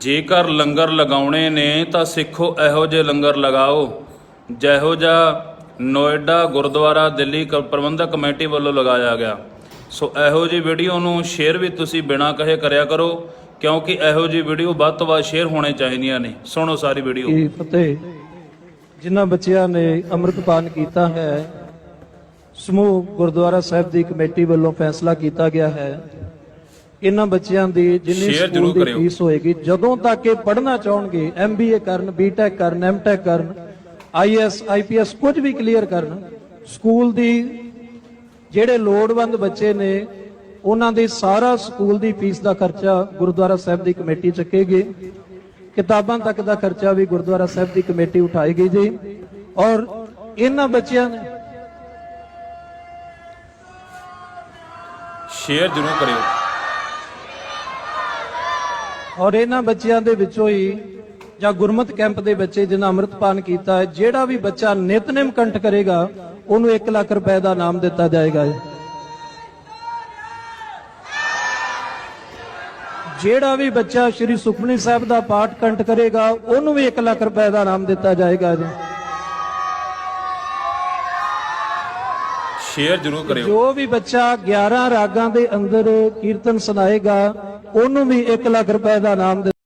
ਜੇਕਰ ਲੰਗਰ ਲਗਾਉਣੇ ਨੇ ਤਾਂ ਸਿੱਖੋ ਇਹੋ ਜਿਹੇ ਲੰਗਰ ਲਗਾਓ, ਜਿਹੋ ਜਿਹਾ ਨੋਇਡਾ ਗੁਰਦੁਆਰਾ ਦਿੱਲੀ ਕ- ਪ੍ਰਬੰਧਕ ਕਮੇਟੀ ਵੱਲੋਂ ਲਗਾਇਆ ਗਿਆ। ਸੋ ਇਹੋ ਜਿਹੀ ਵੀਡੀਓ ਨੂੰ ਸ਼ੇਅਰ ਵੀ ਤੁਸੀਂ ਬਿਨਾਂ ਕਹੇ ਕਰਿਆ ਕਰੋ, ਕਿਉਂਕਿ ਇਹੋ ਜਿਹੀ ਵੀਡੀਓ ਵੱਧ ਤੋਂ ਵੱਧ ਸ਼ੇਅਰ ਹੋਣੇ ਚਾਹੀਦੀਆਂ ਨੇ। ਸੁਣੋ ਸਾਰੀ ਵੀਡੀਓ। ਕੀ ਫਤਿਹ ਜਿਨ੍ਹਾਂ ਬੱਚਿਆਂ ਨੇ ਅੰਮ੍ਰਿਤਪਾਨ ਕੀਤਾ ਹੈ, ਸਮੂਹ ਗੁਰਦੁਆਰਾ ਸਾਹਿਬ ਦੀ ਕਮੇਟੀ ਵੱਲੋਂ ਫੈਸਲਾ ਕੀਤਾ ਗਿਆ ਹੈ। ਇਹਨਾਂ ਬੱਚਿਆਂ ਦੀ ਜਿੰਨੀ ਸਕੂਲ ਦੀ। ਫੀਸ ਹੋਏਗੀ ਜਦੋਂ ਤੱਕ ਇਹ ਪੜ੍ਹਨਾ ਚਾਹਣਗੇ ਐਮਬੀਏ ਕਰਨ ਬੀਟੈਕ ਕਰਨ ਐਮਟੈਕ ਕਰਨ ਆਈਐਸ ਆਈਪੀਐਸ ਕੁਝ ਵੀ ਕਲੀਅਰ ਕਰਨ ਸਕੂਲ ਦੀ ਜਿਹੜੇ ਲੋੜਵੰਦ ਬੱਚੇ ਨੇ ਉਹਨਾਂ ਦੇ ਸਾਰਾ ਸਕੂਲ ਦੀ ਫੀਸ ਦਾ ਖਰਚਾ ਗੁਰਦੁਆਰਾ ਸਾਹਿਬ ਦੀ ਕਮੇਟੀ ਚੱਕੇਗੀ ਕਿਤਾਬਾਂ ਤੱਕ ਦਾ ਖਰਚਾ ਵੀ ਗੁਰਦੁਆਰਾ ਸਾਹਿਬ ਦੀ ਕਮੇਟੀ ਉਠਾਏਗੀ ਜੀ ਔਰ ਇਹਨਾਂ ਬੱਚਿਆਂ ਨੇ ਸ਼ੇਅਰ ਜ਼ਰੂਰ ਕਰਿਓ ਔਰ ਇਹਨਾਂ ਬੱਚਿਆਂ ਦੇ ਵਿੱਚੋਂ ਹੀ ਜਾਂ ਗੁਰਮਤ ਕੈਂਪ ਦੇ ਬੱਚੇ ਜਿਨ੍ਹਾਂ ਅੰਮ੍ਰਿਤਪਾਨ ਕੀਤਾ ਹੈ ਜਿਹੜਾ ਵੀ ਬੱਚਾ ਨਿਤਨੇਮ ਕੰਠ ਕਰੇਗਾ ਉਹਨੂੰ 1 ਲੱਖ ਰੁਪਏ ਦਾ ਨਾਮ ਦਿੱਤਾ ਜਾਏਗਾ ਜਿਹੜਾ ਵੀ ਬੱਚਾ ਸ੍ਰੀ ਸੁਖਮਨੀ ਸਾਹਿਬ ਦਾ ਪਾਠ ਕੰਠ ਕਰੇਗਾ ਉਹਨੂੰ ਵੀ 1 ਲੱਖ ਰੁਪਏ ਦਾ ਨਾਮ ਦਿੱਤਾ ਜਾਏਗਾ ਜੀ। ਸ਼ੇਅਰ ਜ਼ਰੂਰ ਕਰਿਓ। ਜੋ ਵੀ ਬੱਚਾ 11 ਰਾਗਾਂ ਦੇ ਅੰਦਰ ਕੀਰਤਨ ਸੁਣਾਏਗਾ ਉਹਨੂੰ ਵੀ 1 ਲੱਖ ਰੁਪਏ ਦਾ ਨਾਮ